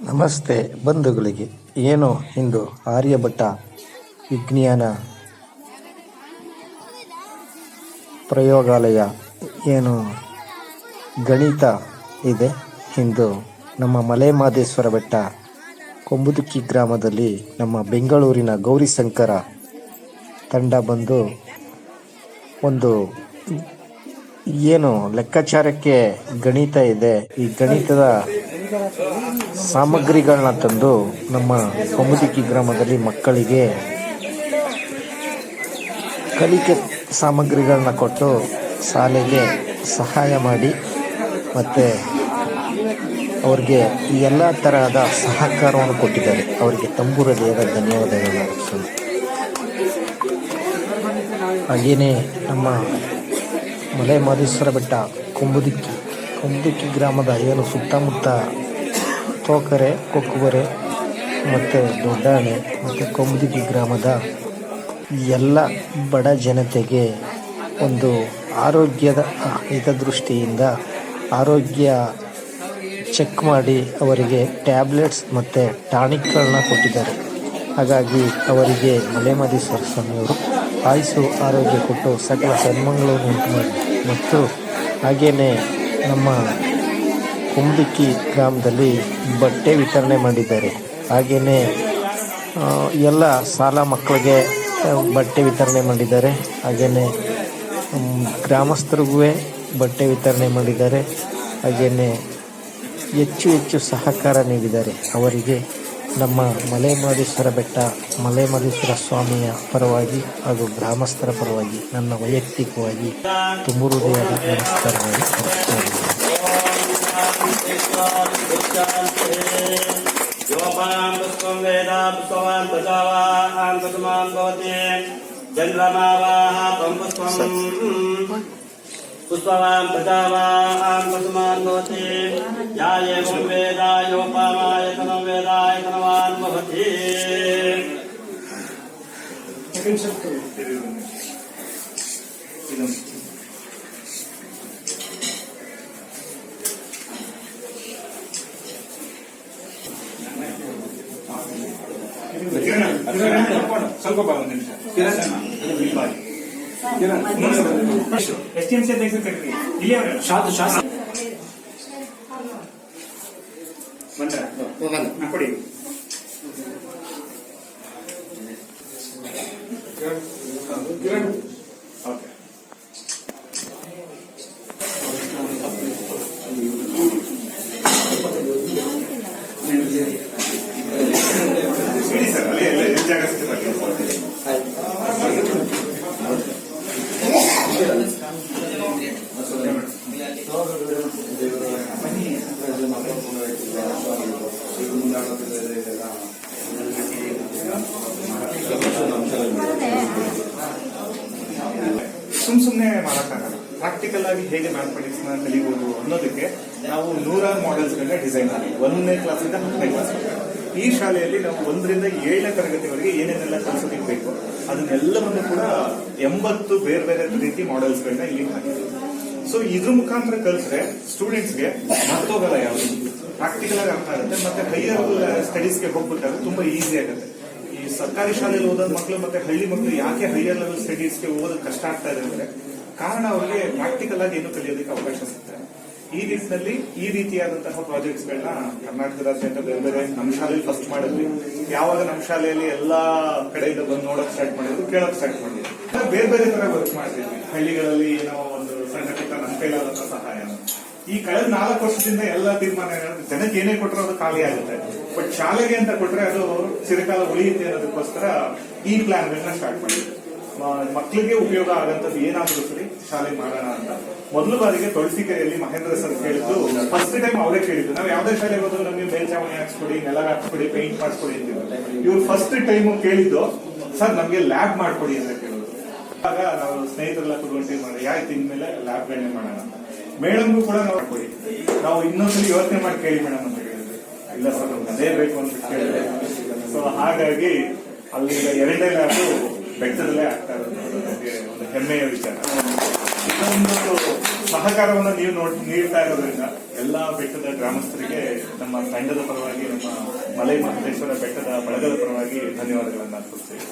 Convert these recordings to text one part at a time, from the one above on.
ನಮಸ್ತೆ ಬಂಧುಗಳಿಗೆ. ಏನು ಇಂದು ಆರ್ಯಭಟ್ಟ ವಿಜ್ಞಾನ ಪ್ರಯೋಗಾಲಯ ಏನು ಗಣಿತ ಇದೆ? ಇಂದು ನಮ್ಮ ಮಲೆ ಮಹದೇಶ್ವರ ಬೆಟ್ಟ ಕೊಂಬುದುಕ್ಕಿ ಗ್ರಾಮದಲ್ಲಿ ನಮ್ಮ ಬೆಂಗಳೂರಿನ ಗೌರಿಶಂಕರ ತಂಡ ಬಂದು ಒಂದು ಏನು ಲೆಕ್ಕಾಚಾರಕ್ಕೆ ಗಣಿತ ಇದೆ. ಈ ಗಣಿತದ ಸಾಮಗ್ರಿಗಳನ್ನ ತಂದು ನಮ್ಮ ಕೊಮುದಿಕಿ ಗ್ರಾಮದಲ್ಲಿ ಮಕ್ಕಳಿಗೆ ಕಲಿಕೆ ಸಾಮಗ್ರಿಗಳನ್ನ ಕೊಟ್ಟು ಶಾಲೆಗೆ ಸಹಾಯ ಮಾಡಿ ಮತ್ತು ಅವ್ರಿಗೆ ಈ ಎಲ್ಲ ತರಹದ ಸಹಕಾರವನ್ನು ಕೊಟ್ಟಿದ್ದಾರೆ. ಅವರಿಗೆ ತಂಬೂರ ಧನ್ಯವಾದಗಳನ್ನು ಧನ್ಯವಾದಗಳು ಹಾಗೆಯೇ ನಮ್ಮ ಮಲೆ ಮಹದೇಶ್ವರ ಬೆಟ್ಟ, ಕುಂಬುದಿಕ್ಕಿ. ಕುಂಬುದಿಕ್ಕಿ ಗ್ರಾಮದ ಏನು ಸುತ್ತಮುತ್ತ ತೋಕರೆ ಕೊಕ್ಕುವರೆ ಮತ್ತು ದೊಡ್ಡಾಣೆ ಮತ್ತು ಕೊಂಬುದಿಗಿ ಗ್ರಾಮದ ಎಲ್ಲ ಬಡ ಜನತೆಗೆ ಒಂದು ಆರೋಗ್ಯದ ಹಿತದೃಷ್ಟಿಯಿಂದ ಆರೋಗ್ಯ ಚೆಕ್ ಮಾಡಿ ಅವರಿಗೆ ಟ್ಯಾಬ್ಲೆಟ್ಸ್ ಮತ್ತು ಟಾನಿಕ್ಗಳನ್ನ ಕೊಟ್ಟಿದ್ದಾರೆ. ಹಾಗಾಗಿ ಅವರಿಗೆ ಮಲೆಮದಿ ಸರಸ್ವಾಮಿಯವರು ಸ್ವಾಮಿಯವರು ಆಯುಸು ಆರೋಗ್ಯ ಕೊಟ್ಟು ಸಕಲ ಸನ್ಮಂಗಳವನ್ನು ಉಂಟು ಮಾಡಿ. ಮತ್ತು ಹಾಗೆಯೇ ನಮ್ಮ ಕುಂಬಿಕ್ಕಿ ಗ್ರಾಮದಲ್ಲಿ ಬಟ್ಟೆ ವಿತರಣೆ ಮಾಡಿದ್ದಾರೆ. ಹಾಗೆಯೇ ಎಲ್ಲ ಶಾಲಾ ಮಕ್ಕಳಿಗೆ ಬಟ್ಟೆ ವಿತರಣೆ ಮಾಡಿದ್ದಾರೆ. ಹಾಗೆಯೇ ಗ್ರಾಮಸ್ಥರಿಗೂ ಬಟ್ಟೆ ವಿತರಣೆ ಮಾಡಿದ್ದಾರೆ. ಹಾಗೆಯೇ ಹೆಚ್ಚು ಹೆಚ್ಚು ಸಹಕಾರ ನೀಡಿದ್ದಾರೆ. ಅವರಿಗೆ ನಮ್ಮ ಮಲೆ ಮಹದೇಶ್ವರ ಬೆಟ್ಟ ಮಲೆ ಮಹದೇಶ್ವರ ಸ್ವಾಮಿಯ ಪರವಾಗಿ ಹಾಗೂ ಗ್ರಾಮಸ್ಥರ ಪರವಾಗಿ ನನ್ನ ವೈಯಕ್ತಿಕವಾಗಿ ತುಂಬ ಹೃದಯದ ನಮಸ್ಕಾರಗಳು. व्योमां पुष्पं वेदां पुष्पवान् प्रजावाहां प्रथमां भवति चन्द्रमावाः पं पुष्पं पुष्पवां प्रजावाहां प्रथमान् भवति या एवं वेदायोपामायतनं वेदायतनवान् भवति ಸ್ವಲ್ಪ ಒಂದು ನಿಮಿಷ ಎಸ್ ಟಿ ಎಂ ಸಿ ಅಧ್ಯಕ್ಷರು ಕರೀರಿ ಇಲ್ಲಿ ಅವರ ಶಾಸ್ತ್ರ ಬಂದ ಕೊಡಿ ಕಿರಣ್ ಓಕೆ ಇಡಿ ಸರ್ ಅಲ್ಲಿ ಎಲ್ಲ ಎಷ್ಟು ಜಾಗ ಸಿಗುತ್ತೆ ಬನ್ನಿ. ಸುಮ್ ಸುಮ್ನೆ ಮಾಡಕ್ಕಾಗಲ್ಲ ಪ್ರಾಕ್ಟಿಕಲ್ ಆಗಿ ಹೇಗೆ ಮ್ಯಾಥಮೆಟಿಕ್ಸ್ ನ ಕಲಿಬಹುದು ಅನ್ನೋದಕ್ಕೆ ನಾವು ನೂರಾರು ಮಾಡೆಲ್ಸ್ ಗಳನ್ನ ಡಿಸೈನ್ ಮಾಡಿದ್ವಿ. ಒಂದನೇ ಕ್ಲಾಸಿಂದ ಹತ್ತನೇ ಕ್ಲಾಸ್ ಈ ಶಾಲೆಯಲ್ಲಿ ನಾವು ಒಂದರಿಂದ ಏಳನೇ ತರಗತಿವರೆಗೆ ಏನೇನೆಲ್ಲ ಕಲಿಸೋದಕ್ಕೆ ಬೇಕು, ಅದನ್ನೆಲ್ಲವನ್ನು ಕೂಡ ಎಂಬತ್ತು ಬೇರೆ ಬೇರೆ ರೀತಿ ಮಾಡೆಲ್ಸ್ ಗಳನ್ನ ಇಲ್ಲಿ ಹಾಕಿದ್ವಿ ಸೊ ಇದ್ರ ಮುಖಾಂತರ ಕಲಿಸಿದ್ರೆ ಸ್ಟೂಡೆಂಟ್ಸ್ಗೆ ಮರ್ತೋಗಲ್ಲ ಯಾವುದು? ಪ್ರಾಕ್ಟಿಕಲ್ ಆಗಿ ಅರ್ಥ ಆಗುತ್ತೆ, ಮತ್ತೆ ಹೈಯರ್ ಸ್ಟಡೀಸ್ಗೆ ಹೋಗ್ಬೇಕಾದ್ರೆ ತುಂಬಾ ಈಸಿ ಆಗುತ್ತೆ. ಈ ಸರ್ಕಾರಿ ಶಾಲೆಯಲ್ಲಿ ಓದೋದ್ ಮಕ್ಕಳು ಮತ್ತೆ ಹಳ್ಳಿ ಮಕ್ಕಳು ಯಾಕೆ ಹೈಯರ್ ಲೆವೆಲ್ ಸ್ಟಡೀಸ್ಗೆ ಓದೋದು ಕಷ್ಟ ಆಗ್ತಾ ಇದೆ ಅಂದ್ರೆ ಕಾರಣ ಅವರಿಗೆ ಪ್ರಾಕ್ಟಿಕಲ್ ಆಗಿ ಏನು ಕಲಿಯೋದಕ್ಕೆ ಅವಕಾಶ ಸಿಗ್ತದೆ ಈ ನಿಟ್ಟಿನಲ್ಲಿ ಈ ರೀತಿಯಾದಂತಹ ಪ್ರಾಜೆಕ್ಟ್ಸ್ ಗಳನ್ನ ಕರ್ನಾಟಕದಾದ್ಯಂತ ಬೇರೆ ಬೇರೆ ನಮ್ಮ ಶಾಲೆಯಲ್ಲಿ ಫಸ್ಟ್ ಮಾಡಿದ್ವಿ. ಯಾವಾಗ ನಮ್ಮ ಶಾಲೆಯಲ್ಲಿ ಎಲ್ಲಾ ಕಡೆಯಿಂದ ಬಂದು ನೋಡಕ್ ಸ್ಟಾರ್ಟ್ ಮಾಡಿದ್ರು, ಕೇಳಕ್ ಸ್ಟಾರ್ಟ್ ಮಾಡಿದ್ವಿ ಬೇರೆ ಬೇರೆ ತರ ವರ್ಕ್ ಮಾಡ್ತಿದ್ವಿ. ಹಳ್ಳಿಗಳಲ್ಲಿ ಏನೋ ಒಂದು ಸಣ್ಣ ಪುಟ್ಟ ನಮ್ಮ ಕೈಲಾದಂತಹ ಸಹಾಯ. ಈ ಕಳೆದ ನಾಲ್ಕು ವರ್ಷದಿಂದ ಎಲ್ಲ ತೀರ್ಮಾನ ಜನಕ್ಕೆ ಏನೇ ಕೊಟ್ಟರು ಅದು ಖಾಲಿ ಆಗುತ್ತೆ. ಬಟ್ ಶಾಲೆಗೆ ಅಂತ ಕೊಟ್ರೆ ಅದು ಚಿರಕಾಲ ಉಳಿಯುತ್ತೆ ಅನ್ನೋದಕ್ಕೋಸ್ಕರ ಈ ಪ್ಲಾನ್ ಗಳನ್ನ ಸ್ಟಾರ್ಟ್ ಮಾಡಿದ್ವಿ. ಮಕ್ಕಳಿಗೆ ಉಪಯೋಗ ಆಗಂತದ್ದು ಏನಾದರೂ ಸರಿ ಶಾಲೆ ಮಾಡೋಣ ಅಂತ. ಮೊದಲು ಬಾರಿಗೆ ತುಳಸಿಕೆರೆಯಲ್ಲಿ ಮಹೇಂದ್ರ ಸರ್ ಕೇಳಿದ್ದು ಫಸ್ಟ್ ಟೈಮ್ ಅವರೇ ಕೇಳಿದ್ದು. ನಾವು ಯಾವ್ದೇ ಶಾಲೆಗೆ ಹೋದ್ರು ನಮಗೆ ಮೇಲ್ಚಾವಣಿ ಹಾಕ್ಸ್ಕೊಡಿ ನೆಲ ಹಾಕ್ಸ್ಕೊಡಿ ಪೇಂಟ್ ಮಾಡಿಸ್ಕೊಡಿ ಅಂತ ಇವ್ರು ಫಸ್ಟ್ ಟೈಮ್ ಕೇಳಿದ್ದು ಸರ್ ನಮಗೆ ಲ್ಯಾಬ್ ಮಾಡ್ಕೊಡಿ ಅಂತ ಕೇಳಿದ್ರು. ಆಗ ನಾವು ಸ್ನೇಹಿತರೆಲ್ಲ ಕುತ್ಕೊಂಡು ಮಾಡಿ ಯಾಯ್ತು ಇನ್ಮೇಲೆ ಲ್ಯಾಬ್ ಗಳನ್ನೇ ಮಾಡೋಣ ಮೇಡಮ್ಗೂ ಕೂಡ ನಾವು ಕೊಡಿ. ನಾವು ಇನ್ನೊಂದ್ಸಲಿ ಯೋಚನೆ ಮಾಡಿ ಕೇಳಿ ಮೇಡಮ್ ಅಂತ ಹೇಳಿದ್ವಿ ಇಲ್ಲ ಸರ್ ನಮ್ಗೆ ಅದೇ ಬೇಕು ಅಂತ ಕೇಳಿದ್ರೆ ಸೊ ಹಾಗಾಗಿ ಅಲ್ಲಿಂದ ಎರಡನೇ ಲ್ಯಾಬ್ ಬೆಟ್ಟದಲ್ಲೇ ಆಗ್ತಾ ಇರೋದು ಒಂದು ಹೆಮ್ಮೆಯ ವಿಚಾರ. ಇನ್ನೊಂದು ಸಹಕಾರವನ್ನು ನೀವು ನೋಡ್, ನೀಡ್ತಾ ಇರೋದ್ರಿಂದ ಎಲ್ಲಾ ಬೆಟ್ಟದ ಗ್ರಾಮಸ್ಥರಿಗೆ ನಮ್ಮ ತಂಡದ ಪರವಾಗಿ, ನಮ್ಮ ಮಲೈ ಮಹದೇಶ್ವರ ಬೆಟ್ಟದ ಬಳಗದ ಪರವಾಗಿ ಧನ್ಯವಾದಗಳನ್ನು ಅರ್ಪಿಸ್ತೇವೆ.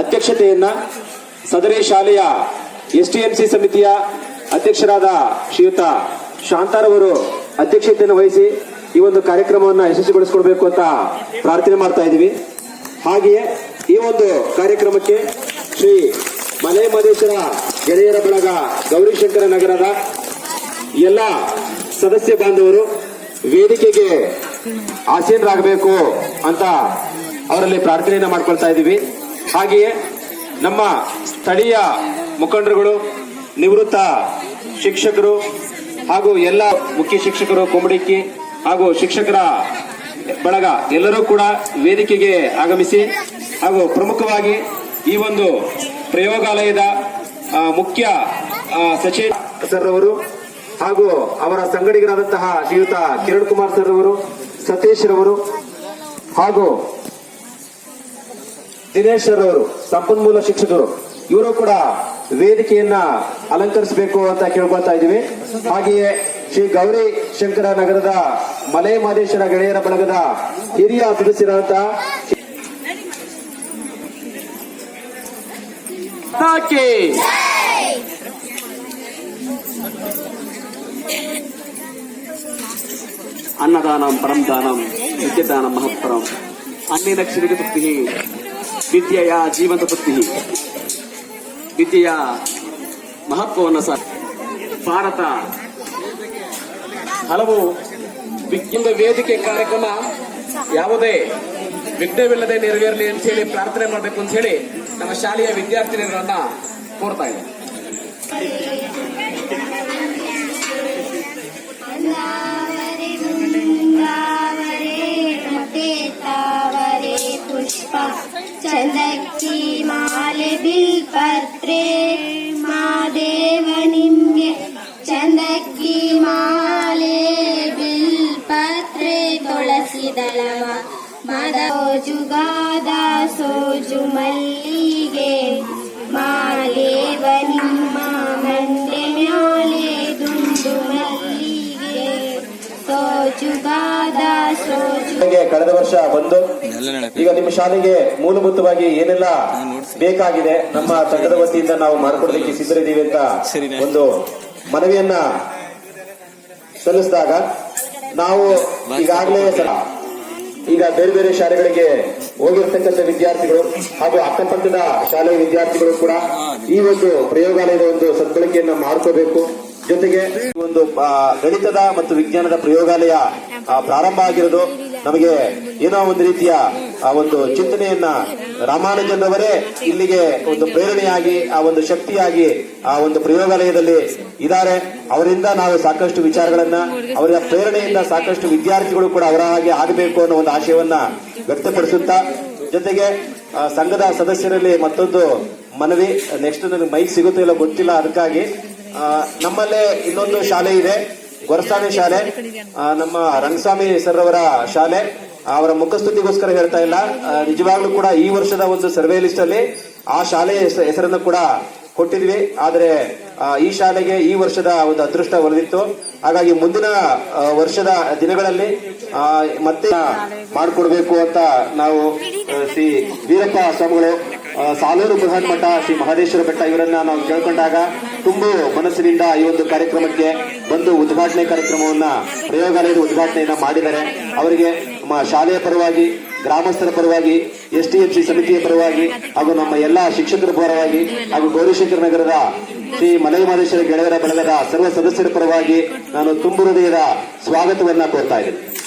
ಅಧ್ಯಕ್ಷತೆಯನ್ನ ಸದರಿ ಶಾಲೆಯ ಎಸ್ಟಿಎಂಸಿ ಸಮಿತಿಯ ಅಧ್ಯಕ್ಷರಾದ ಶ್ರೀಯುತ ಶಾಂತಾರವರು ಅಧ್ಯಕ್ಷತೆಯನ್ನು ವಹಿಸಿ ಈ ಒಂದು ಕಾರ್ಯಕ್ರಮವನ್ನು ಯಶಸ್ವಿಗೊಳಿಸಿಕೊಡ್ಬೇಕು ಅಂತ ಪ್ರಾರ್ಥನೆ ಮಾಡ್ತಾ ಇದ್ದೀವಿ. ಹಾಗೆಯೇ ಈ ಒಂದು ಕಾರ್ಯಕ್ರಮಕ್ಕೆ ಶ್ರೀ ಮಲೆ ಮಹದೇಶ್ವರ ಗೆಳೆಯರ ಬಳಗ ಗೌರಿಶಂಕರ ನಗರದ ಎಲ್ಲ ಸದಸ್ಯ ಬಾಂಧವರು ವೇದಿಕೆಗೆ ಆಸೀನರಾಗಬೇಕು ಅಂತ ಅವರಲ್ಲಿ ಪ್ರಾರ್ಥನೆಯನ್ನು ಮಾಡ್ಕೊಳ್ತಾ ಇದ್ದೀವಿ. ಹಾಗೆಯೇ ನಮ್ಮ ಸ್ಥಳೀಯ ಮುಖಂಡರುಗಳು, ನಿವೃತ್ತ ಶಿಕ್ಷಕರು ಹಾಗೂ ಎಲ್ಲ ಮುಖ್ಯ ಶಿಕ್ಷಕರು, ಕೊಮಡಿಕ್ಕಿ ಹಾಗೂ ಶಿಕ್ಷಕರ ಬಳಗ, ಎಲ್ಲರೂ ಕೂಡ ವೇದಿಕೆಗೆ ಆಗಮಿಸಿ ಹಾಗೂ ಪ್ರಮುಖವಾಗಿ ಈ ಒಂದು ಪ್ರಯೋಗಾಲಯದ ಮುಖ್ಯ ಸಚಿವ ಸರ್ ಅವರು ಹಾಗೂ ಅವರ ಸಂಗಡಿಗರಾದಂತಹ ಶ್ರೀಯುತ ಕಿರಣ್ ಕುಮಾರ್ ಸರ್ ಅವರು ಸತೀಶ್ ರವರು ಹಾಗೂ ದಿನೇಶ್ ಸರ್ ಅವರು ಸಂಪನ್ಮೂಲ ಶಿಕ್ಷಕರು, ಇವರು ಕೂಡ ವೇದಿಕೆಯನ್ನ ಅಲಂಕರಿಸಬೇಕು ಅಂತ ಕೇಳ್ಕೊಳ್ತಾ ಇದ್ದೀವಿ. ಹಾಗೆಯೇ ಶ್ರೀ ಗೌರಿ ಶಂಕರ ನಗರದ ಮಲೆ ಮಹದೇಶ್ವರ ಗೆಳೆಯರ ಬಳಗದ ಹಿರಿಯ ಸದಸ್ಯರಾದ ಅನ್ನದಾನ ಪರಂದಾನಂ ವಿದ್ಯದಾನಂ ಮಹತ್ಪರಂ ಅನ್ನೇನ ಕ್ಷಣಿಕ ತೃಪ್ತಿ ವಿದ್ಯೆಯ ಜೀವಂತ ತೃಪ್ತಿ ವಿದ್ಯೆಯ ಮಹತ್ವವನ್ನು ಸಹ ಭಾರತ ಹಲವು ವಿಜ್ಞಾನ ವೇದಿಕೆ ಕಾರ್ಯಕ್ರಮ ಯಾವುದೇ ವಿಘ್ನವಿಲ್ಲದೆ ನೆರವೇರಲಿ ಅಂತ ಹೇಳಿ ಪ್ರಾರ್ಥನೆ ಮಾಡಬೇಕು ಅಂತ ಹೇಳಿ ನಮ್ಮ ಶಾಲೆಯ ವಿದ್ಯಾರ್ಥಿನಿಯರನ್ನ ಕೋರ್ತಾ ಇದ್ದಾರೆ. ಕಳೆದ ವರ್ಷ ಬಂದು ಈಗ ನಿಮ್ಮ ಶಾಲೆಗೆ ಮೂಲಭೂತವಾಗಿ ಏನೆಲ್ಲ ಬೇಕಾಗಿದೆ ನಮ್ಮ ತಂಡದ ವತಿಯಿಂದ ನಾವು ಮಾಡಿಕೊಡಲಿಕ್ಕೆ ಸಿದ್ಧರಿದ್ದೀವಿ ಅಂತ ಒಂದು ಮನವಿಯನ್ನ ಸಲ್ಲಿಸಿದಾಗ ನಾವು ಈಗಾಗಲೇ ಸರ ಈಗ ಬೇರೆ ಬೇರೆ ಶಾಲೆಗಳಿಗೆ ಹೋಗಿರ್ತಕ್ಕಂಥ ವಿದ್ಯಾರ್ಥಿಗಳು ಹಾಗೂ ಅಕ್ಕಪಕ್ಕದ ಶಾಲೆಯ ವಿದ್ಯಾರ್ಥಿಗಳು ಕೂಡ ಈ ಒಂದು ಪ್ರಯೋಗಾಲಯದ ಒಂದು ಸದ್ಬಳಕೆಯನ್ನ ಮಾಡ್ಕೋಬೇಕು. ಜೊತೆಗೆ ಈ ಒಂದು ಗಣಿತದ ಮತ್ತು ವಿಜ್ಞಾನದ ಪ್ರಯೋಗಾಲಯ ಪ್ರಾರಂಭ ಆಗಿರೋದು. ನಮಗೆ ಏನೋ ಒಂದು ರೀತಿಯ, ಆ ಒಂದು ಚಿಂತನೆಯನ್ನ ರಾಮಾನುಜನ್ರವರೇ ಇಲ್ಲಿಗೆ ಒಂದು ಪ್ರೇರಣೆಯಾಗಿ, ಆ ಒಂದು ಶಕ್ತಿಯಾಗಿ, ಆ ಒಂದು ಪ್ರಯೋಗಾಲಯದಲ್ಲಿ ಇದ್ದಾರೆ. ಅವರಿಂದ ನಾವು ಸಾಕಷ್ಟು ವಿಚಾರಗಳನ್ನ, ಅವರ ಪ್ರೇರಣೆಯಿಂದ ಸಾಕಷ್ಟು ವಿದ್ಯಾರ್ಥಿಗಳು ಕೂಡ ಅವರ ಹಾಗೆ ಆಗಬೇಕು ಅನ್ನೋ ಒಂದು ಆಶಯವನ್ನ ವ್ಯಕ್ತಪಡಿಸುತ್ತಾ, ಜೊತೆಗೆ ಸಂಘದ ಸದಸ್ಯರಲ್ಲಿ ಮತ್ತೊಂದು ಮನವಿ ನೆಕ್ಸ್ಟ್ ನನಗೆ ಮೈಕ್ ಸಿಗುತ್ತೋ ಇಲ್ಲ ಗೊತ್ತಿಲ್ಲ, ಅದಕ್ಕಾಗಿ ನಮ್ಮಲ್ಲೇ ಇನ್ನೊಂದು ಶಾಲೆ ಇದೆ. ಗೊರಸಾಣಿ ಶಾಲೆ ನಮ್ಮ ರಂಗಸ್ವಾಮಿ ಸರ್ ಅವರ ಶಾಲೆ ಅವರ ಮುಖಸ್ತುತಿಗೋಸ್ಕರ ಹೇಳ್ತಾ ಇಲ್ಲ. ನಿಜವಾಗ್ಲೂ ಕೂಡ ಈ ವರ್ಷದ ಒಂದು ಸರ್ವೆ ಲಿಸ್ಟ್ ಅಲ್ಲಿ ಆ ಶಾಲೆಯ ಹೆಸ- ಹೆಸರನ್ನು ಕೂಡ ಕೊಟ್ಟಿದ್ವಿ. ಆದ್ರೆ ಈ ಶಾಲೆಗೆ ಈ ವರ್ಷದ ಒಂದು ಅದೃಷ್ಟ ಒಲಿದಿತ್ತು. ಹಾಗಾಗಿ ಮುಂದಿನ ವರ್ಷದ ದಿನಗಳಲ್ಲಿ ಮತ್ತೆ ಮಾಡಿಕೊಡ್ಬೇಕು ಅಂತ ನಾವು ಶ್ರೀ ವೀರಪ್ಪ ಸ್ವಾಮಿಗಳು ಸಾಲೂರು ಬೃಹನ್ ಮಠ ಶ್ರೀ ಮಹದೇಶ್ವರ ಬೆಟ್ಟ ಇವರನ್ನ ನಾವು ಕೇಳ್ಕೊಂಡಾಗ ತುಂಬು ಮನಸ್ಸಿನಿಂದ ಈ ಒಂದು ಕಾರ್ಯಕ್ರಮಕ್ಕೆ ಬಂದು ಉದ್ಘಾಟನೆ ಕಾರ್ಯಕ್ರಮವನ್ನ, ಪ್ರಯೋಗಾಲಯದ ಉದ್ಘಾಟನೆಯನ್ನ ಮಾಡಿದ್ದಾರೆ. ಅವರಿಗೆ ನಮ್ಮ ಶಾಲೆಯ ಪರವಾಗಿ, ಗ್ರಾಮಸ್ಥರ ಪರವಾಗಿ, ಎಸ್ ಟಿ ಎಂ ಸಿ ಸಮಿತಿಯ ಪರವಾಗಿ, ಹಾಗೂ ನಮ್ಮ ಎಲ್ಲಾ ಶಿಕ್ಷಕರ ಪರವಾಗಿ, ಹಾಗೂ ಗೌರಿಶಂಕರ ನಗರದ ಶ್ರೀ ಮಲೈ ಮಹದೇಶ್ವರ ಗೆಳೆಯರ ಬಳಗದ ಸರ್ವ ಸದಸ್ಯರ ಪರವಾಗಿ ನಾನು ತುಂಬು ಹೃದಯದ ಸ್ವಾಗತವನ್ನ ಕೋರ್ತಾ ಇದ್ದೇನೆ.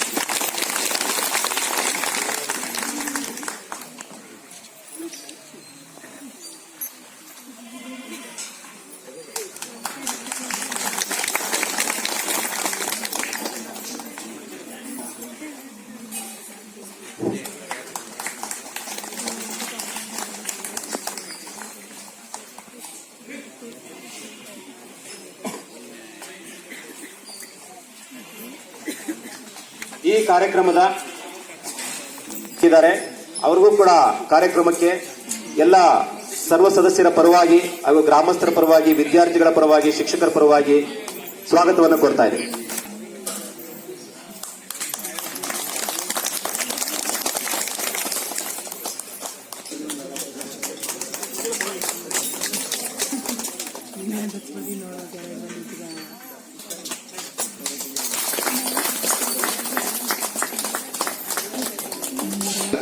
ಈ ಕಾರ್ಯಕ್ರಮದ ಇದ್ದಾರೆ. ಅವ್ರಿಗೂ ಕೂಡ ಕಾರ್ಯಕ್ರಮಕ್ಕೆ ಎಲ್ಲ ಸರ್ವ ಸದಸ್ಯರ ಪರವಾಗಿ ಹಾಗೂ ಗ್ರಾಮಸ್ಥರ ಪರವಾಗಿ, ವಿದ್ಯಾರ್ಥಿಗಳ ಪರವಾಗಿ, ಶಿಕ್ಷಕರ ಪರವಾಗಿ ಸ್ವಾಗತವನ್ನು ಕೋರ್ತಾ ಇದ್ದೀನಿ.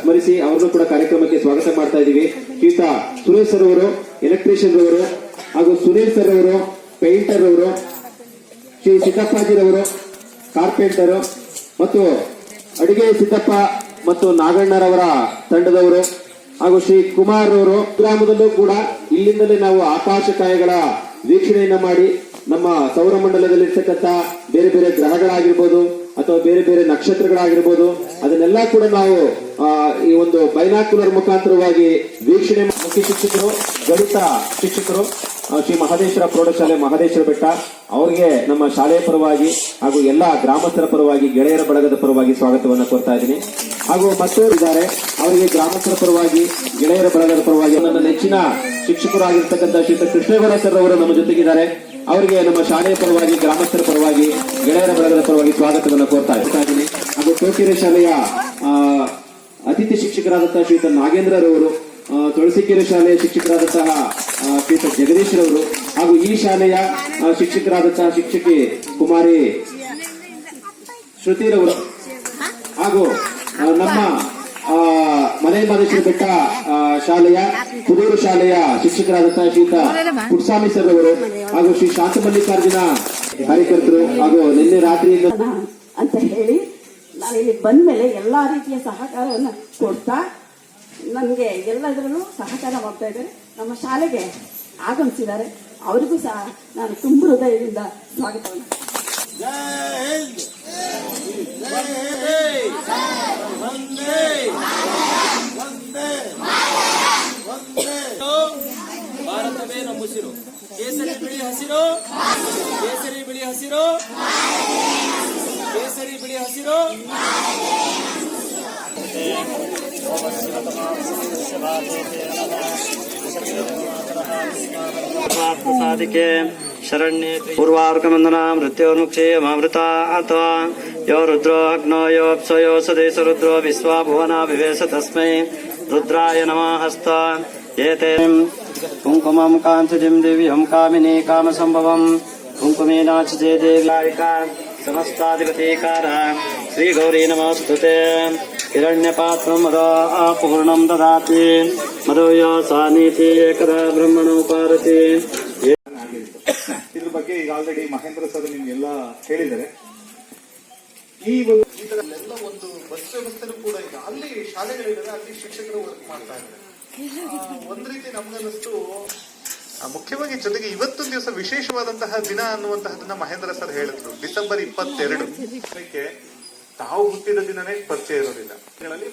ಸ್ಮರಿಸಿ ಅವರನ್ನು ಕೂಡ ಕಾರ್ಯಕ್ರಮಕ್ಕೆ ಸ್ವಾಗತ ಮಾಡ್ತಾ ಇದ್ದೀವಿ. ಶ್ರೀತ ಸುರೇಶ್ ಸರ್ ಅವರು ಎಲೆಕ್ಟ್ರಿಷಿಯನ್ ಅವರು ಹಾಗೂ ಸುನೀಲ್ ಸರ್ ಅವರು ಪೇಂಟರ್ ಅವರು ಶ್ರೀ ಸಿದ್ದಪ್ಪಾಜಿರವರು ಕಾರ್ಪೆಂಟರ್ ಮತ್ತು ಅಡಿಗೆ ಸಿದ್ದಪ್ಪ ಮತ್ತು ನಾಗಣ್ಣರವರ ತಂಡದವರು ಹಾಗೂ ಶ್ರೀ ಕುಮಾರ್ ಅವರು ಗ್ರಾಮದಲ್ಲೂ ಕೂಡ ಇಲ್ಲಿಂದಲೇ ನಾವು ಆಕಾಶಕಾಯಗಳ ವೀಕ್ಷಣೆಯನ್ನ ಮಾಡಿ ನಮ್ಮ ಸೌರಮಂಡಲದಲ್ಲಿರ್ತಕ್ಕಂಥ ಬೇರೆ ಬೇರೆ ಗ್ರಹಗಳಾಗಿರ್ಬೋದು ಅಥವಾ ಬೇರೆ ಬೇರೆ ನಕ್ಷತ್ರಗಳಾಗಿರ್ಬೋದು, ಅದನ್ನೆಲ್ಲ ಕೂಡ ನಾವು ಈ ಒಂದು ಬೈನಾಕ್ಯುಲರ್ ಮುಖಾಂತರವಾಗಿ ವೀಕ್ಷಣೆ ಮುಖ್ಯ ಶಿಕ್ಷಕರು ಗಣಿತ ಶಿಕ್ಷಕರು ಶ್ರೀ ಮಹದೇಶ್ವರ ಪ್ರೌಢಶಾಲೆ ಮಹದೇಶ್ವರ ಬೆಟ್ಟ ಅವರಿಗೆ ನಮ್ಮ ಶಾಲೆಯ ಪರವಾಗಿ ಹಾಗೂ ಎಲ್ಲ ಗ್ರಾಮಸ್ಥರ ಪರವಾಗಿ, ಗೆಳೆಯರ ಬಳಗದ ಪರವಾಗಿ ಸ್ವಾಗತವನ್ನು ಕೋರ್ತಾ ಇದ್ದೀನಿ. ಹಾಗೂ ಮತ್ತೋರು ಇದ್ದಾರೆ. ಅವರಿಗೆ ಗ್ರಾಮಸ್ಥರ ಪರವಾಗಿ, ಗೆಳೆಯರ ಬಳಗದ ಪರವಾಗಿ ನನ್ನ ನೆಚ್ಚಿನ ಶಿಕ್ಷಕರಾಗಿರ್ತಕ್ಕಂಥ ಶ್ರೀ ಕೃಷ್ಣೇಗೌಡ ಸರ್ ಅವರು ನಮ್ಮ ಜೊತೆಗಿದ್ದಾರೆ. ಅವರಿಗೆ ನಮ್ಮ ಶಾಲೆಯ ಪರವಾಗಿ, ಗ್ರಾಮಸ್ಥರ ಪರವಾಗಿ, ಗೆಳೆಯರ ಬಳಗದ ಪರವಾಗಿ ಸ್ವಾಗತವನ್ನು ಕೋರ್ತಾ ಇದ್ದೀನಿ. ಹಾಗೂ ತೋಕೆರೆ ಶಾಲೆಯ ಅತಿಥಿ ಶಿಕ್ಷಕರಾದಂತಹ ಶ್ರೀಯುತ ನಾಗೇಂದ್ರರವರು ರವರು ತುಳಸಿಕೆರೆ ಶಾಲೆಯ ಶಿಕ್ಷಕರಾದಂತಹ ಸಹ ಶ್ರೀಯುತ ಜಗದೀಶ್ ರವರು ಹಾಗೂ ಈ ಶಾಲೆಯ ಶಿಕ್ಷಕರಾದಂತಹ ಶಿಕ್ಷಕಿ ಕುಮಾರಿ ಶ್ರುತಿರವರು ಹಾಗೂ ನಮ್ಮ ಮನೆ ಮಹದೇಶ್ವರ ಬೆಟ್ಟ ಶಾಲೆಯ, ಕುದೂರು ಶಾಲೆಯ ಶಿಕ್ಷಕರಾದಂತಹ ಶ್ರೀಯುತ ಕುಟ್ಸಾಮಿ ಸರ್ ಅವರು ಹಾಗೂ ಶ್ರೀ ಶಾಂತ ಮಲ್ಲಿಕಾರ್ಜುನ ಕಾರ್ಯಕರ್ತರು ಹಾಗೂ ನಿನ್ನೆ ರಾತ್ರಿಯಿಂದ ಅಂತ ಹೇಳಿ ನಾನು ಇಲ್ಲಿ ಬಂದ್ಮೇಲೆ ಎಲ್ಲ ರೀತಿಯ ಸಹಕಾರವನ್ನು ಕೊಡ್ತಾ ನನಗೆ ಎಲ್ಲದರಲ್ಲೂ ಸಹಕಾರ ಮಾಡ್ತಾ ಇದ್ದಾರೆ. ನಮ್ಮ ಶಾಲೆಗೆ ಆಗಮಿಸಿದ್ದಾರೆ. ಅವರಿಗೂ ಸಹ ನಾನು ತುಂಬ ಹೃದಯದಿಂದ ಸ್ವಾಗತವನ್ನು ಭಾರತವೇ ಕೇಸರಿ ಬಿಳಿ ಹಸಿರು. ಕೇಸರಿ ಬಿಳಿ ಹಸಿರು. ಕೇಸರಿ ಬಿಳಿ ಹಸಿರು ಸಾಧಿಕೆ ಶರಣ್ಯೇ ಪೂರ್ವಾರ್ಕಮಂದನ ಮೃತ್ಯೋರ್ಮುಕ್ಷೇ ಮಾಮೃತ ಅಥವಾ ಯೋ ರುದ್ರೋ ಅಗ್ನೋ ಯೋ ಅಪ್ಸೋ ಯೋ ಸದೇಶ ರುದ್ರೋ ವಿಶ್ವಾ ಭುವನ ವಿವೇಶ ತಸ್ಮೈ ರುದ್ರಾಯ ನಮಃ ಹಸ್ತ ಏತೆ ಕುಂಕುಮಂ ಕಾಂತಿಜಿಂ ದಿವ್ಯಂ ಕಾಮಿನಿ ಕಾಮ ಸಂಭವಂ ಕುಂಕುಮೇನಾಚಿಜೇ ದೇವ್ಯಾರಿಕಾ ಸಮಸ್ತಾಧಿಪತಿಕಾರ ಶ್ರೀ ಗೌರಿ ನಮಸ್ತುತೆ ಹಿರಣ್ಯಪಾತ್ರಂ ಮದ ಅಪೂರ್ಣಂ ದದಾತಿ ಮಧುಯೋ ಸಾನೀತಿ ಏಕದ ಬ್ರಹ್ಮಣೋಪಾರತಿ ಇದ್ರ ಬಗ್ಗೆ ಈಗ ಆಲ್ರೆಡಿ ಮಹೇಂದ್ರ ಸರ್ ನಿಮ್ಗೆಲ್ಲ ಹೇಳಿದ್ದಾರೆ ಈ ಒಂದು ಈ ತರ ಎಲ್ಲ ಒಂದು ಬಸ್ ವ್ಯವಸ್ಥೆನೂ ಕೂಡ ಈಗ ಅಲ್ಲಿ ಶಾಲೆಗಳಿದ್ದಾರೆ ಅಲ್ಲಿ ಶಿಕ್ಷಕರು ವರ್ಕ್ ಮಾಡ್ತಾ ಇದ್ದಾರೆ ಒಂದ್ ರೀತಿ ನಮ್ಗನ್ನಿಸ್ತು ಮುಖ್ಯವಾಗಿ ಜೊತೆಗೆ ಇವತ್ತೊಂದು ದಿವಸ ವಿಶೇಷವಾದಂತಹ ದಿನ ಅನ್ನುವಂತಹದನ್ನ ಮಹೇಂದ್ರ ಸರ್ ಹೇಳಿದ್ರು. ಡಿಸೆಂಬರ್ ಇಪ್ಪತ್ತೆರಡು. ತಾವು ಹುಟ್ಟಿದ ದಿನನೇ ಪರಿಚಯ ಇರೋದಿಲ್ಲ.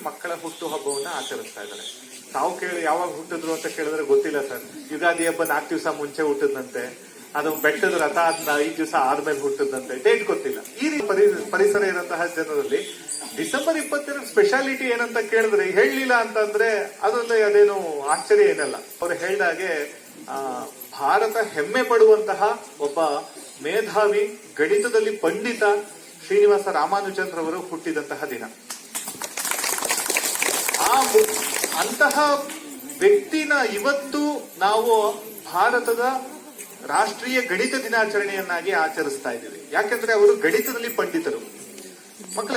ಮಕ್ಕಳ ಹುಟ್ಟು ಹಬ್ಬವನ್ನ ಆಚರಿಸ್ತಾ ಇದ್ದಾರೆ. ತಾವು ಕೇಳಿ ಯಾವಾಗ ಹುಟ್ಟಿದ್ರು ಅಂತ ಕೇಳಿದ್ರೆ ಗೊತ್ತಿಲ್ಲ ಸರ್. ಯುಗಾದಿ ಹಬ್ಬ ನಾಲ್ಕು ದಿವಸ ಮುಂಚೆ ಹುಟ್ಟಿದಂತೆ ಅದು ಬೆಟ್ಟದ ರಥ ಅದನ್ನ ಐದು ದಿವಸ ಆದ್ಮೇಲೆ ಹುಟ್ಟಿದಂತೆ ಡೇಟ್ ಗೊತ್ತಿಲ್ಲ. ಈ ರೀತಿ ಪರಿ- ಪರಿಸರ ಇರುವಂತಹ ಜನರಲ್ಲಿ ಡಿಸೆಂಬರ್ ಇಪ್ಪತ್ತೆರಡು ಸ್ಪೆಷಾಲಿಟಿ ಏನಂತ ಕೇಳಿದ್ರೆ ಹೇಳಲಿಲ್ಲ ಅಂತಂದ್ರೆ ಅದೊಂದು ಅದೇನು ಆಶ್ಚರ್ಯ ಏನಲ್ಲ. ಅವ್ರು ಹೇಳಿದಾಗೆ ಭಾರತ ಹೆಮ್ಮೆ ಪಡುವಂತಹ ಒಬ್ಬ ಮೇಧಾವಿ, ಗಣಿತದಲ್ಲಿ ಪಂಡಿತ ಶ್ರೀನಿವಾಸ ರಾಮಾನುಜನ್ ರವರು ಹುಟ್ಟಿದಂತಹ ದಿನ. ಆ ಅಂತಹ ವ್ಯಕ್ತಿನ ಇವತ್ತು ನಾವು ಭಾರತದ ರಾಷ್ಟ್ರೀಯ ಗಣಿತ ದಿನಾಚರಣೆಯನ್ನಾಗಿ ಆಚರಿಸ್ತಾ ಇದ್ದೀವಿ. ಯಾಕೆಂದ್ರೆ ಅವರು ಗಣಿತದಲ್ಲಿ ಪಂಡಿತರು.